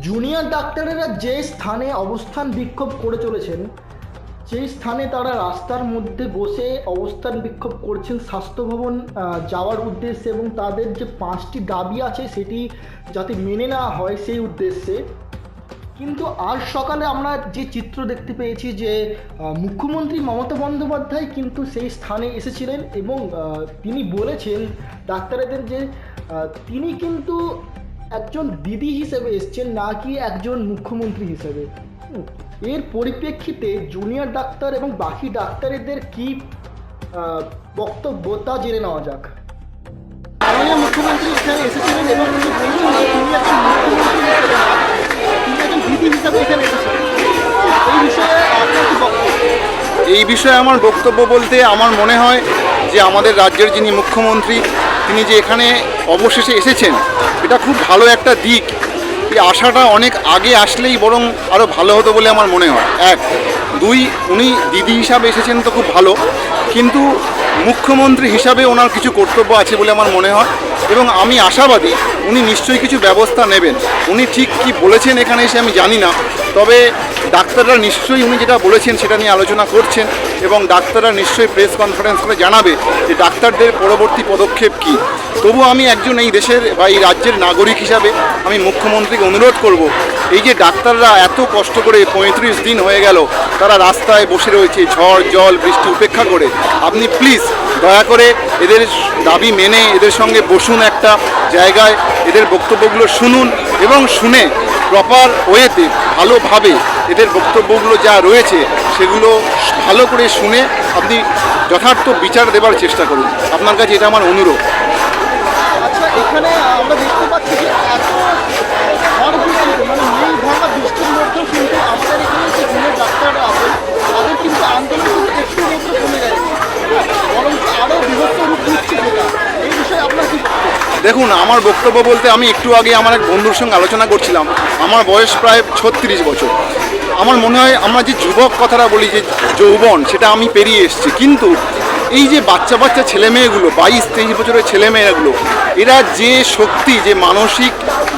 Junior ডাক্তারেরা যে স্থানে অবস্থান বিক্ষোভ করে চলেছেন, সেই স্থানে তারা রাস্তার মধ্যে বসে অবস্থান বিক্ষোভ করছেন স্বাস্থ্য ভবন যাওয়ার উদ্দেশ্যে এবং তাদের যে পাঁচটি দাবি আছে সেটি যাতে মেনে নেওয়া হয় সেই উদ্দেশ্যে। কিন্তু আজ সকালে আমরা যে চিত্র দেখতে পেয়েছি যে মুখ্যমন্ত্রী মমতা বন্দ্যোপাধ্যায় কিন্তু সেই স্থানে এসেছিলেন এবং তিনি বলেছেন ডাক্তারদের যে তিনি কিন্তু একজন দিদি হিসেবে এসছেন না কি একজন মুখ্যমন্ত্রী হিসেবে। হুম, এর পরিপ্রেক্ষিতে জুনিয়র ডাক্তার এবং বাকি ডাক্তারদের কি আহ, বক্তব্য তা জেনে নেওয়া যাক। মাননীয় মুখ্যমন্ত্রী এখানে এসেছিলেন এবং তিনি বললেন যে তিনি একজন মুখ্যমন্ত্রী হিসেবে তিনি একজন দিদি হিসাবে এখানে এসেছিলেন এই বিষয়ে আপনার কি বক্তব্য? এই বিষয়ে আমার বক্তব্য বলতে আমার মনে হয় যে আমাদের রাজ্যের যিনি মুখ্যমন্ত্রী তিনি যে এখানে অবশেষে এসেছেন, এটা খুব ভালো একটা দিক। এই আশাটা অনেক আগে আসলেই বরং আরও ভালো হতো বলে আমার মনে হয়। এক, দুই, উনি দিদি হিসাবে এসেছেন তো খুব ভালো, কিন্তু মুখ্যমন্ত্রী হিসাবে ওনার কিছু কর্তব্য আছে বলে আমার মনে হয়। এবং আমি আশাবাদী উনি নিশ্চয়ই কিছু ব্যবস্থা নেবেন। উনি ঠিক কি বলেছেন এখানে এসে আমি জানি না। তবে ডাক্তাররা নিশ্চয়ই উনি যেটা বলেছেন সেটা নিয়ে আলোচনা করছেন এবং ডাক্তাররা নিশ্চয়ই প্রেস কনফারেন্স করে জানাবে যে ডাক্তারদের পরবর্তী পদক্ষেপ কী। তবু আমি একজন এই দেশের বা এই রাজ্যের নাগরিক হিসাবে আমি মুখ্যমন্ত্রীকে অনুরোধ করব, এই যে ডাক্তাররা এত কষ্ট করে পঁয়ত্রিশ দিন হয়ে গেল, তারা রাস্তায় বসে রয়েছে, ঝড়, জল, বৃষ্টি উপেক্ষা করে। আপনি প্লিজ দয়া করে এদের দাবি মেনে এদের সঙ্গে বসুন। একটা জায়গায় এদের বক্তব্যগুলো শুনুন এবং শুনে প্রপার ওয়েতে ভালোভাবে এদের বক্তব্যগুলো যা রয়েছে সেগুলো ভালো করে শুনে আপনি যথার্থ বিচার দেবার চেষ্টা করুন। আপনার কাছে এটা আমার অনুরোধ। আচ্ছা এখানে আমরা দেখতে পাচ্ছি দেখুন, আমার বক্তব্য বলতে আমি একটু আগে আমার এক বন্ধুর সঙ্গে আলোচনা করছিলাম। আমার বয়স প্রায় ছত্রিশ বছর। আমার মনে হয় আমরা যে যুবক কথাটা বলি, যে যৌবন, সেটা আমি পেরিয়ে এসেছি। কিন্তু এই যে বাচ্চা বাচ্চা ছেলে মেয়েগুলো বাইশ তেইশ বছরের ছেলে মেয়েগুলো এরা যে শক্তি, যে মানসিক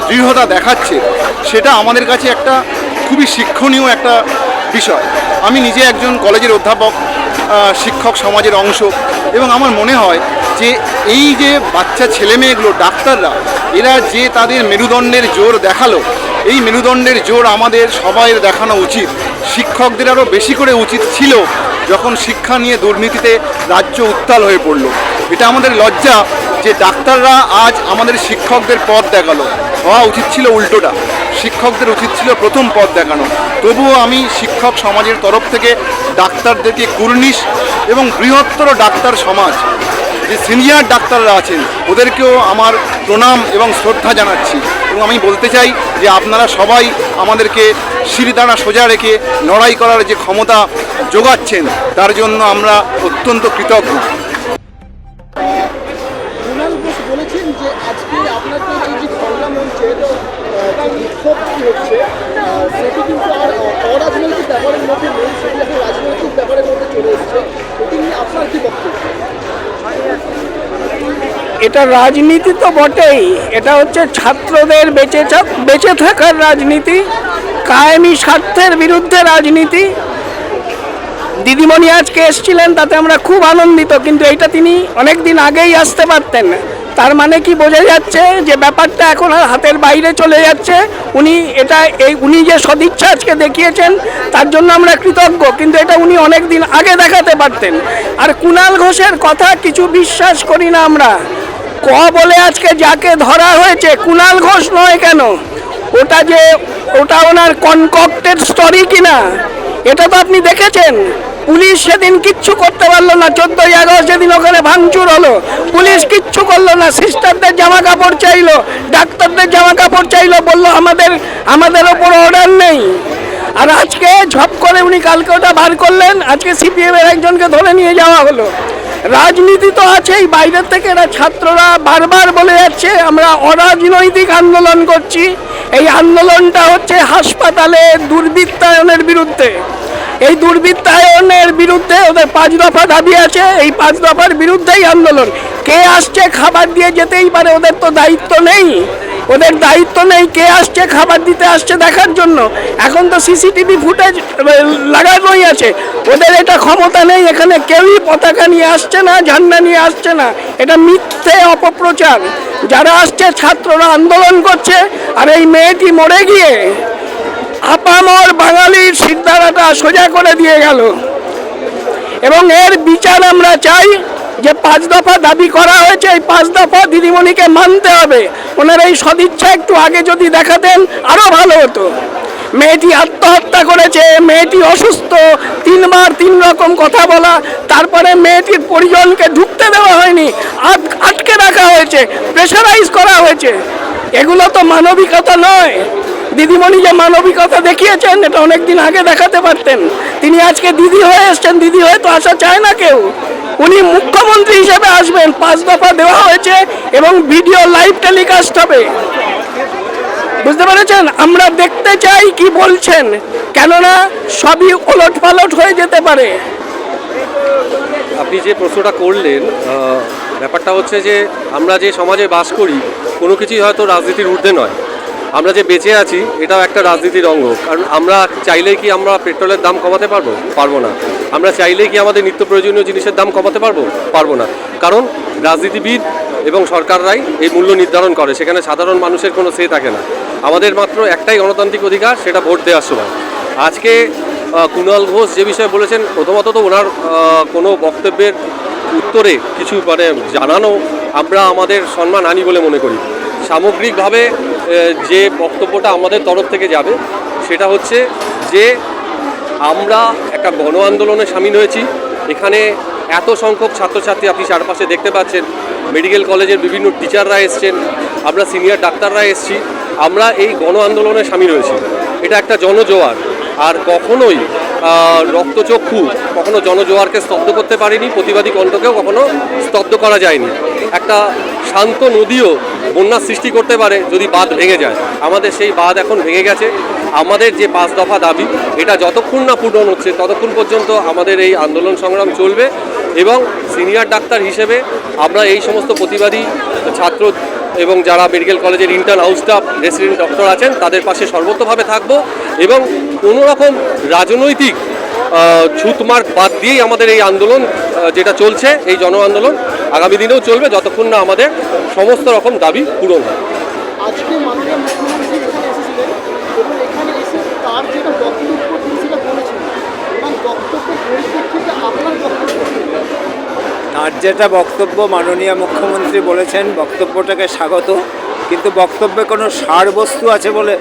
দৃঢ়তা দেখাচ্ছে, সেটা আমাদের কাছে একটা খুবই শিক্ষণীয় একটা বিষয়। আমি নিজে একজন কলেজের অধ্যাপক শিক্ষক, সমাজের অংশ এবং আমার মনে হয় যে এই যে বাচ্চা ছেলে মেয়েগুলো, ডাক্তাররা, এরা যে তাদের মেরুদণ্ডের জোর দেখাল, এই মেরুদণ্ডের জোর আমাদের সবাইয়ের দেখানো উচিত। শিক্ষকদের আরও বেশি করে উচিত ছিল যখন শিক্ষা নিয়ে দুর্নীতিতে রাজ্য উত্তাল হয়ে পড়ল। এটা আমাদের লজ্জা যে ডাক্তাররা আজ আমাদের শিক্ষকদের পথ দেখাল। হওয়া উচিত ছিল উল্টোটা। শিক্ষকদের উচিত ছিল প্রথম পথ দেখানো। তবুও আমি শিক্ষক সমাজের তরফ থেকে ডাক্তারদেরকে কুর্নিশ এবং বৃহত্তর ডাক্তার সমাজ যে সিনিয়র ডাক্তাররা আছেন, ওদেরকেও আমার প্রণাম এবং শ্রদ্ধা জানাচ্ছি। এবং আমি বলতে চাই যে আপনারা সবাই আমাদেরকে সিঁড়িদানা সোজা রেখে লড়াই করার যে ক্ষমতা যোগাচ্ছেন, তার জন্য আমরা অত্যন্ত কৃতজ্ঞ। আপনার কি বক্তব্য? এটা রাজনীতি তো বটেই। এটা হচ্ছে ছাত্রদের বেঁচে বেঁচে থাকার রাজনীতি, কায়েমি স্বার্থের বিরুদ্ধে রাজনীতি। দিদিমণি আজকে এসছিলেন, তাতে আমরা খুব আনন্দিত, কিন্তু এইটা তিনি অনেক দিন আগেই আসতে পারতেন। তার মানে কি বোঝা যাচ্ছে যে ব্যাপারটা এখন আর হাতের বাইরে চলে যাচ্ছে? উনি এটা এই উনি যে সদিচ্ছা আজকে দেখিয়েছেন, তার জন্য আমরা কৃতজ্ঞ। কিন্তু এটা উনি অনেক দিন আগে দেখাতে পারতেন। আর কুণাল ঘোষের কথা কিছু বিশ্বাস করি না আমরা। ক বলে আজকে যাকে ধরা হয়েছে কুণাল ঘোষ নয় কেন? ওটা যে, ওটা ওনার কনকক্টেড স্টোরি কিনা? এটা তো আপনি দেখেছেন? পুলিশ সেদিন কিচ্ছু করতে পারল না, চোদ্দই আগস্ট যেদিন ওখানে ভাঙচুর হলো। পুলিশ কিচ্ছু করল না সিস্টারদের জামা কাপড় চাইলো, ডাক্তারদের জামা কাপড় চাইলো, বলল আমাদের আমাদের ওপর অর্ডার নেই। আর আজকে ঝপ করে উনি কালকে ওটা বার করলেন, আজকে সিপিএম এর একজনকে ধরে নিয়ে যাওয়া হলো। রাজনীতি তো আছেই, বাইরের থেকে এরা ছাত্ররা বারবার বলে যাচ্ছে, আমরা অরাজনৈতিক আন্দোলন করছি। এই আন্দোলনটা হচ্ছে হাসপাতালে দুর্বৃত্তায়নের বিরুদ্ধে। এই দুর্বৃত্তায়নের বিরুদ্ধে ওদের পাঁচ দফা দাবি আছে, এই পাঁচ দফার বিরুদ্ধেই আন্দোলন। কে আসছে খাবার দিয়ে যেতেই পারে, ওদের তো দায়িত্ব নেই। ওদের দায়িত্ব নেই কে আসছে খাবার দিতে আসছে দেখার জন্য। এখন তো সিসিটিভি ফুটেজ লাগানোই আছে। ওদের এটা ক্ষমতা নেই, এখানে কেউই পতাকা নিয়ে আসছে না, ঝান্ডা নিয়ে আসছে না। এটা মিথ্যে অপপ্রচার। যারা আসছে, ছাত্ররা আন্দোলন করছে, আর এই মেয়েটি মরে গিয়ে আপামর বাঙালির সিদ্ধারাটা সোজা করে দিয়ে গেল। এবং এর বিচার আমরা চাই যে পাঁচ দফা দাবি করা হয়েছে, এই পাঁচ দফা দিদিমণিকে মানতে হবে। ওনার এই সদিচ্ছা একটু আগে যদি দেখাতেন আরও ভালো হতো। মেয়েটি আত্মহত্যা করেছে, মেয়েটি অসুস্থ, তিনবার তিন রকম কথা বলা, তারপরে মেয়েটির পরিজনকে ঢুকতে দেওয়া হয়নি, আট- আটকে রাখা হয়েছে, প্রেশারাইজ করা হয়েছে। এগুলো তো মানবিকতা নয়। দিদিমণি যে মানবিকতা দেখিয়েছেন, এটা অনেকদিন আগে দেখাতে পারতেন। তিনি আজকে দিদি হয়ে এসছেন, দিদি হয়ে তো আসা চায় না কেউ। উনি মুখ্যমন্ত্রী হিসেবে আসবেন, পাঁচ দফা দেওয়া হয়েছে এবং ভিডিও লাইভ টেলিকাস্ট হবে। বুঝতে পেরেছেন? আমরা দেখতে চাই কি বলছেন, কেননা সবই ওলট পালট হয়ে যেতে পারে। আপনি যে প্রশ্নটা করলেন ব্যাপারটা হচ্ছে যে আমরা যে সমাজে বাস করি, কোনো কিছুই হয়তো রাজনীতির ঊর্ধ্বে নয়। আমরা যে বেঁচে আছি, এটাও একটা রাজনীতির অঙ্গ। কারণ আমরা চাইলে কি আমরা পেট্রোলের দাম কমাতে পারব? পারব না। আমরা চাইলেই কি আমাদের নিত্য প্রয়োজনীয় জিনিসের দাম কমাতে পারব? পারব না। কারণ রাজনীতিবিদ এবং সরকাররাই এই মূল্য নির্ধারণ করে। সেখানে সাধারণ মানুষের কোনো সে থাকে না। আমাদের মাত্র একটাই গণতান্ত্রিক অধিকার, সেটা ভোট দেওয়ার সময়। আজকে কুণাল ঘোষ যে বিষয়ে বলেছেন, প্রথমত তো ওনার কোনো বক্তব্যের উত্তরে কিছু মানে জানানো আমরা আমাদের সম্মান আনি বলে মনে করি। সামগ্রিকভাবে যে বক্তব্যটা আমাদের তরফ থেকে যাবে, সেটা হচ্ছে যে আমরা একটা গণ আন্দোলনে সামিল হয়েছি। এখানে এত সংখ্যক ছাত্রছাত্রী আপনি চারপাশে দেখতে পাচ্ছেন। মেডিকেল কলেজের বিভিন্ন টিচাররা এসছেন, আমরা সিনিয়র ডাক্তাররা এসছি, আমরা এই গণ আন্দোলনে সামিল হয়েছি। এটা একটা জনজোয়ার। আর কখনোই রক্তচক্ষু কখনো জনজোয়ারকে স্তব্ধ করতে পারেনি, প্রতিবাদী কণ্ঠকেও কখনো স্তব্ধ করা যায়নি। একটা শান্ত নদীও বন্যার সৃষ্টি করতে পারে যদি বাঁধ ভেঙে যায়। আমাদের সেই বাঁধ এখন ভেঙে গেছে। আমাদের যে পাঁচ দফা দাবি, এটা যতক্ষণ না পূরণ হচ্ছে, ততক্ষণ পর্যন্ত আমাদের এই আন্দোলন সংগ্রাম চলবে এবং সিনিয়র ডাক্তার হিসেবে আমরা এই সমস্ত প্রতিবাদী ছাত্র এবং যারা মেডিকেল কলেজের intern house staff resident doctor আছেন, তাদের পাশে সর্বতভাবে থাকব এবং কোনো রকম রাজনৈতিক ছুতমার্ক বাদ দিয়েই আমাদের এই আন্দোলন যেটা চলছে, এই জন আন্দোলন আগামী দিনেও চলবে যতক্ষণ না আমাদের সমস্ত রকম দাবি পূরণ হয়। আজকে মাননীয় মুখ্যমন্ত্রী এখানে এসেছিলেন এবং এখানে এসে তার যেটা বক্তব্য তিনি সেটা বলেছেন। এবং বক্তব্যের পরিপ্রেক্ষিতে আপনার বক্তব্য তার যেটা বক্তব্য মাননীয় মুখ্যমন্ত্রী বলেছেন বক্তব্যটাকে স্বাগত। কিন্তু বক্তব্যে কোনো সারবস্তু আছে বলে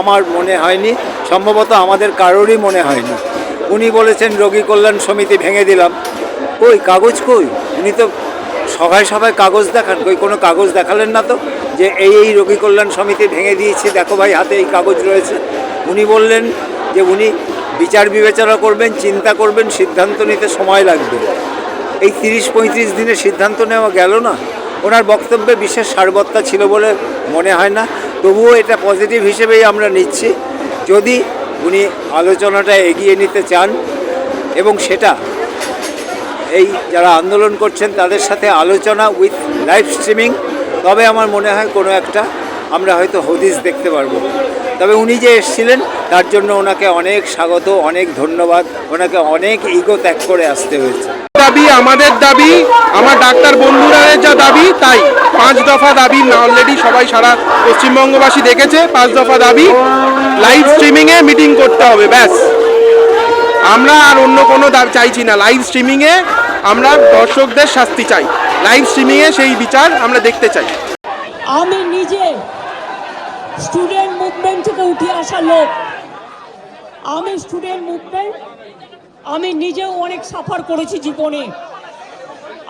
আমার মনে হয়নি। সম্ভবত আমাদের কারোরই মনে হয়নি। উনি বলেছেন রোগী কল্যাণ সমিতি ভেঙে দিলাম। কই কাগজ কই? উনি তো সবাই সবাই কাগজ দেখান। কই, কোনো কাগজ দেখালেন না তো? যে এই এই রোগী কল্যাণ সমিতি ভেঙে দিয়েছে, দেখো ভাই, হাতে এই কাগজ রয়েছে। উনি বললেন যে উনি বিচার বিবেচনা করবেন, চিন্তা করবেন, সিদ্ধান্ত নিতে সময় লাগবে। এই তিরিশ পঁয়ত্রিশ দিনের সিদ্ধান্ত নেওয়া গেল না? ওনার বক্তব্যে বিশেষ সারবত্তা ছিল বলে মনে হয় না। তবুও এটা পজিটিভ হিসেবেই আমরা নিচ্ছি। যদি উনি আলোচনাটা এগিয়ে নিতে চান, এবং সেটা এই যারা আন্দোলন করছেন, তাদের সাথে আলোচনা উইথ লাইভ স্ট্রিমিং। তবে আমার মনে হয় কোনো একটা আমরা হয়তো হদিস দেখতে পারব। তবে উনি যে এসেছিলেন, তার জন্য ওনাকে অনেক স্বাগত, অনেক ধন্যবাদ। ওনাকে অনেক ইগো ত্যাগ করে আসতে হয়েছে। দাবি আমাদের দাবি, আমার ডাক্তার বন্ধুরা যা দাবি, তাই। পাঁচ দফা দাবি, না অলরেডি সবাই সারা পশ্চিমবঙ্গবাসী দেখেছে, পাঁচ দফা দাবি। লাইভ স্ট্রিমিংয়ে মিটিং করতে হবে, ব্যাস। আমরা আর অন্য কোনো চাইছি না। লাইভ স্ট্রিমিংয়ে আমরা দর্শকদের শাস্তি চাই। লাইভ স্ট্রিমিংয়ে সেই বিচার আমরা দেখতে চাই। আমি নিজে স্টুডেন্ট মুভমেন্ট থেকে উঠে আসা লোক। আমি স্টুডেন্ট মুভমেন্ট আমি নিজেও অনেক সাফার করেছি জীবনে।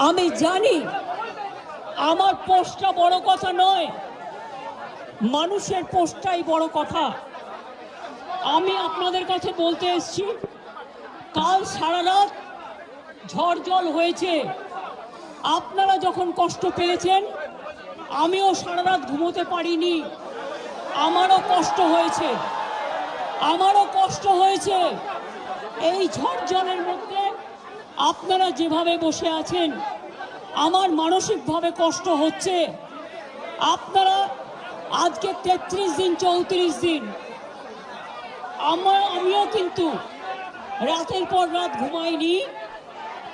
আমি জানি আমার পোস্টটা বড় কথা নয়, মানুষের পোস্টটাই বড় কথা। আমি আপনাদের কাছে বলতে এসেছি কাল সারা রাত ঝড় জল হয়েছে। আপনারা যখন কষ্ট পেয়েছেন, আমিও সারা রাত ঘুমোতে পারিনি। আমারও কষ্ট হয়েছে। আমারও কষ্ট হয়েছে। এই ঝড় জলের মধ্যে আপনারা যেভাবে বসে আছেন, আমার মানসিকভাবে কষ্ট হচ্ছে। আপনারা আজকে তেত্রিশ দিন, চৌত্রিশ দিন আমার আমিও কিন্তু রাতের পর রাত ঘুমাইনি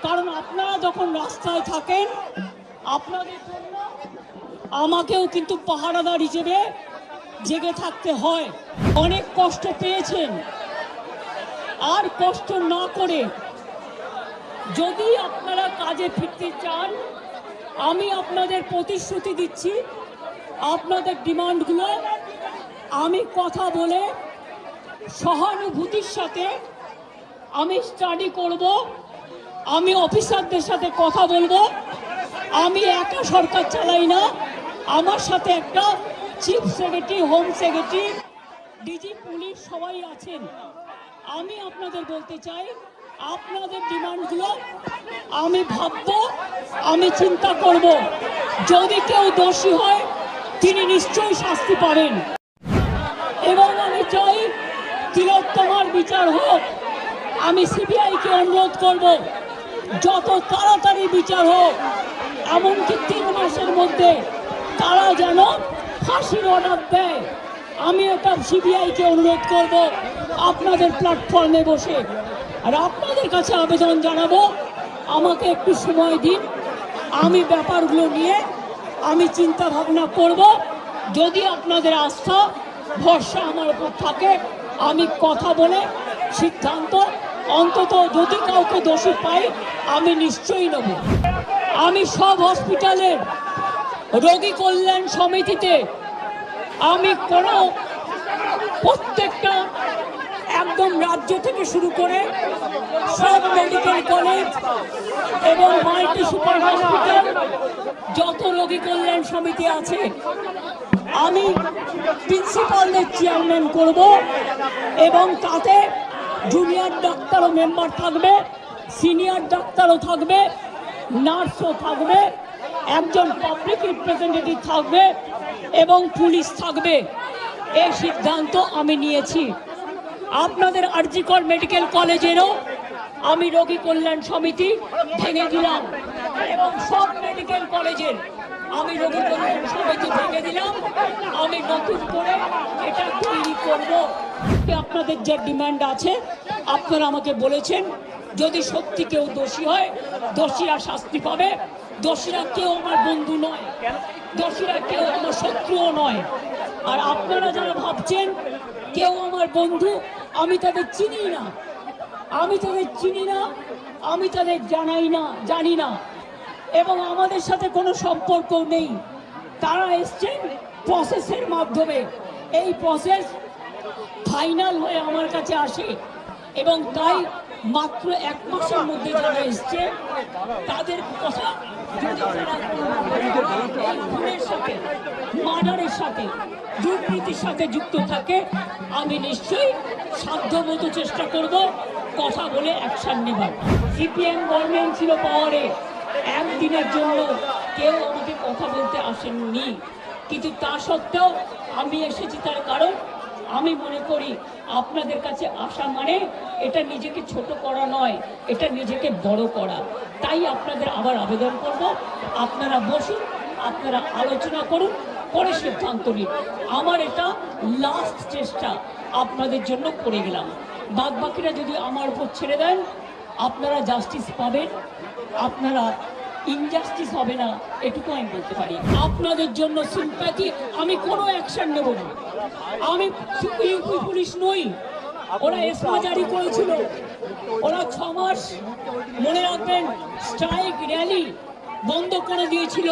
কারণ আপনারা যখন রাস্তায় থাকেন, আপনাদের জন্য আমাকেও কিন্তু পাহারাদার হিসেবে জেগে থাকতে হয়। অনেক কষ্ট পেয়েছেন। আর কষ্ট না করে যদি আপনারা কাজে ফিরতে চান, আমি আপনাদের প্রতিশ্রুতি দিচ্ছি, আপনাদের ডিমান্ডগুলো আমি কথা বলে সহানুভূতির সাথে আমি স্টাডি করব, আমি অফিসারদের সাথে কথা বলব, আমি একা সরকার চালাই না, আমার সাথে একটা chief secretary home secretary DG police সবাই আছেন। আমি আপনাদের বলতে চাই, আপনাদের ডিমান্ডগুলো আমি ভাববো, আমি চিন্তা করব। যদি কেউ দোষী হয়, তিনি নিশ্চয়ই শাস্তি পাবেন। এবং আমি চাই তিলোত্তমার বিচার হোক আমি সিবিআইকে অনুরোধ করব, যত তাড়াতাড়ি বিচার হোক, এমনকি তিন মাসের মধ্যে তারা যেন ফাঁসির অর্ডার দেয়, আমি এটা সিবিআইকে অনুরোধ করব, আপনাদের প্ল্যাটফর্মে বসে। আর আপনাদের কাছে আবেদন জানাব, আমাকে একটু সময় দিন, আমি ব্যাপারগুলো নিয়ে আমি চিন্তা ভাবনা করব, যদি আপনাদের আস্থা, ভরসা আমার উপর থাকে, আমি কথা বলে সিদ্ধান্ত অন্তত যদি কাউকে দোষী পাই, আমি নিশ্চয়ই নেব। আমি সব হসপিটালের রোগী কল্যাণ সমিতিতে, আমি কোনো, প্রত্যেকটা একদম রাজ্য থেকে শুরু করে সব মেডিকেল কলেজ এবং মাল্টি সুপার হসপিটাল, যত রোগী কল্যাণ সমিতি আছে, আমি প্রিন্সিপালদের চেয়ারম্যান করব এবং তাতে জুনিয়র ডাক্তারও মেম্বার থাকবে সিনিয়র ডাক্তারও থাকবে নার্সও থাকবে, একজন পাবলিক রিপ্রেজেন্টেটিভ থাকবে এবং পুলিশ থাকবে। এই সিদ্ধান্ত আমি নিয়েছি। আপনাদের আরজিকর মেডিকেল কলেজেরও আমি রোগী কল্যাণ সমিতি ভেঙে দিলাম এবং সব মেডিকেল কলেজের আমি কল্যাণ সমিতি ভেঙে দিলাম। আমি নতুন করে এটা তৈরি করব। আপনাদের যে ডিমান্ড আছে, আপনারা আমাকে বলেছেন, যদি সত্যি কেউ দোষী হয়, দোষীরা শাস্তি পাবে। দোষীরা কেউ আমার বন্ধু নয়, দোষীরা কেউ আমার শত্রুও নয়। আর আপনারা যারা ভাবছেন কেউ আমার বন্ধু, আমি তাদের চিনি না। আমি তাদের চিনি না, আমি তাদের জানাই না, জানি না। এবং আমাদের সাথে কোনো সম্পর্ক নেই। তারা এসছেন প্রসেসের মাধ্যমে। এই প্রসেস ফাইনাল হয়ে আমার কাছে আসে এবং তাই মাত্র এক মাসের মধ্যে যারা এসছে, তাদের কথা মার্ডারের সাথে দুর্নীতির সাথে যুক্ত থাকে, আমি নিশ্চয়ই সাধ্যমতো চেষ্টা করব কথা বলে অ্যাকশন নেবার। সিপিএম গভর্নমেন্ট ছিল পাওয়ারে একদিনের জন্য কেউ আমাকে কথা বলতে আসেননি। কিন্তু তা সত্ত্বেও আমি এসেছি তার কারণ আমি মনে করি আপনাদের কাছে আসা মানে এটা নিজেকে ছোট করা নয়, এটা নিজেকে বড় করা। তাই আপনাদের আবার আবেদন করব। আপনারা বসুন, আপনারা আলোচনা করুন, পরে সিদ্ধান্ত নিন। আমার এটা লাস্ট চেষ্টা আপনাদের জন্য করে গেলাম। বাদ বাকিরা যদি আমার উপর ছেড়ে দেন, আপনারা জাস্টিস পাবেন, আপনারা ইনজাস্টিস হবে না, এটুকু আমি বলতে পারি। আপনাদের জন্য সিম্প্যাথি আমি কোনো অ্যাকশন নেব না। আমি ইউপি পুলিশ নই, ওরা এসমা জারি করেছিল। ওরা ছ মাস মনে রাখবেন স্ট্রাইক র্যালি বন্ধ করে দিয়েছিল।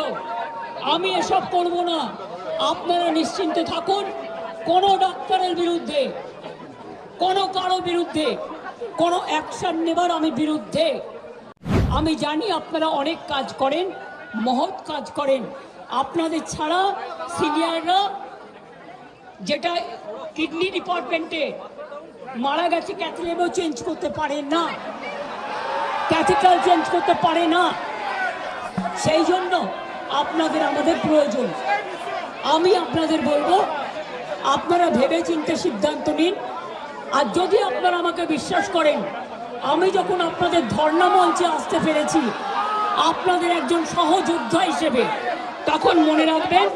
আমি এসব করব না। আপনারা নিশ্চিন্তে থাকুন, কোনো ডাক্তারের বিরুদ্ধে, কোনো কারও বিরুদ্ধে, কোনো অ্যাকশন নেবার আমি বিরুদ্ধে আমি জানি আপনারা অনেক কাজ করেন, মহৎ কাজ করেন। আপনাদের ছাড়া সিনিয়ররা যেটা কিডনি ডিপার্টমেন্টে মারা গেছে ক্যাথলেবও চেঞ্জ করতে পারে না। ক্যাথিটাল চেঞ্জ করতে পারে না। সেই জন্য আপনাদের আমাদের প্রয়োজন। আমি আপনাদের বলব, আপনারা ভেবে চিন্তে সিদ্ধান্ত নিন। আর যদি আপনারা আমাকে বিশ্বাস করেন আমি যখন আপনাদের ধর্ণা মঞ্চে আসতে পেরেছি, আপনাদের একজন সহযোদ্ধা হিসেবে, তখন মনে রাখবেন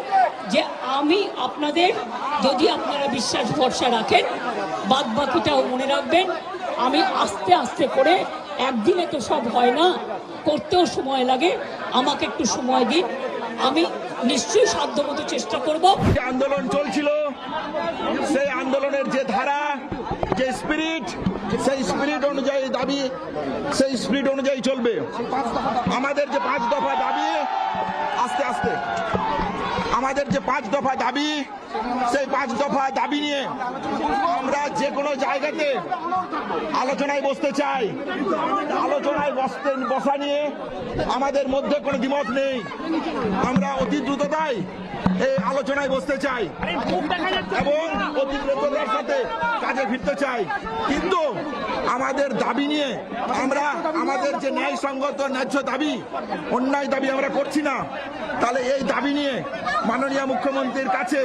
যে আমি আপনাদের, যদি আপনারা বিশ্বাস ভরসা রাখেন বাদ বাকিটাও মনে রাখবেন, আমি আস্তে আস্তে করে, একদিনে তো সব হয় না, করতেও সময় লাগে, আমাকে একটু সময় দিন, আমি নিশ্চয়ই সাধ্যমতো চেষ্টা করব। যে আন্দোলন চলছিল, সেই আন্দোলনের যে ধারা, যে স্পিরিট সেই স্পিরিট অনুযায়ী দাবি, সেই স্পিরিট অনুযায়ী চলবে। আমাদের যে পাঁচ দফা দাবি, আস্তে আস্তে। আমাদের যে পাঁচ দফা দাবি সেই পাঁচ দফা দাবি নিয়ে আমরা যে কোনো জায়গাতে আলোচনায় বসতে চাই। আলোচনায় বসতে বসা নিয়ে আমাদের মধ্যে কোনো দ্বিমত নেই। আমরা অতি দ্রুততায় এই আলোচনায় বসতে চাই এবং অতি দ্রুততার সাথে কাজে ফিরতে চাই। কিন্তু আমাদের দাবি নিয়ে আমরা আমাদের যে ন্যায় ন্যায়সঙ্গত ন্যায্য দাবি, অন্যায় দাবি আমরা করছি না, তাহলে এই দাবি নিয়ে মাননীয় মুখ্যমন্ত্রীর কাছে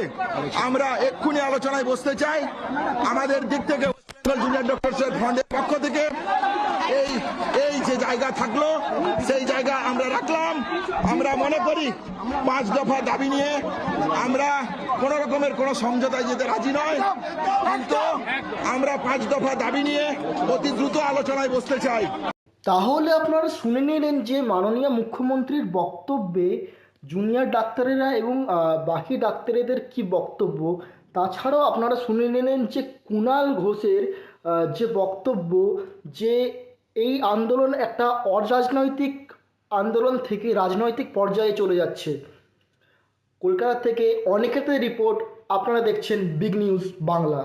আমরা এক্ষুনি আলোচনায় বসতে চাই। আমাদের দিক থেকে পক্ষ থেকে এই এই যে জায়গা থাকল, সেই জায়গা আমরা রাখলাম। আমরা মনে করি পাঁচ দফা দাবি নিয়ে আমরা কোন রকমের কোনো সমঝোতায় যেতে রাজি নয়। কিন্তু আমরা পাঁচ দফা দাবি নিয়ে অতি দ্রুত আলোচনায় বসতে চাই। তাহলে আপনারা শুনে নিলেন যে মাননীয় মুখ্যমন্ত্রীর বক্তব্যে জুনিয়র ডাক্তারেরা এবং বাকি ডাক্তারেদের কি বক্তব্য? তাছাড়াও আপনারা শুনে নিলেন যে কুণাল ঘোষের যে বক্তব্য যে এই আন্দোলন একটা অরাজনৈতিক আন্দোলন থেকে রাজনৈতিক পর্যায়ে চলে যাচ্ছে। কলকাতা থেকে অনেকেতে রিপোর্ট আপনারা দেখছেন বিগ নিউজ বাংলা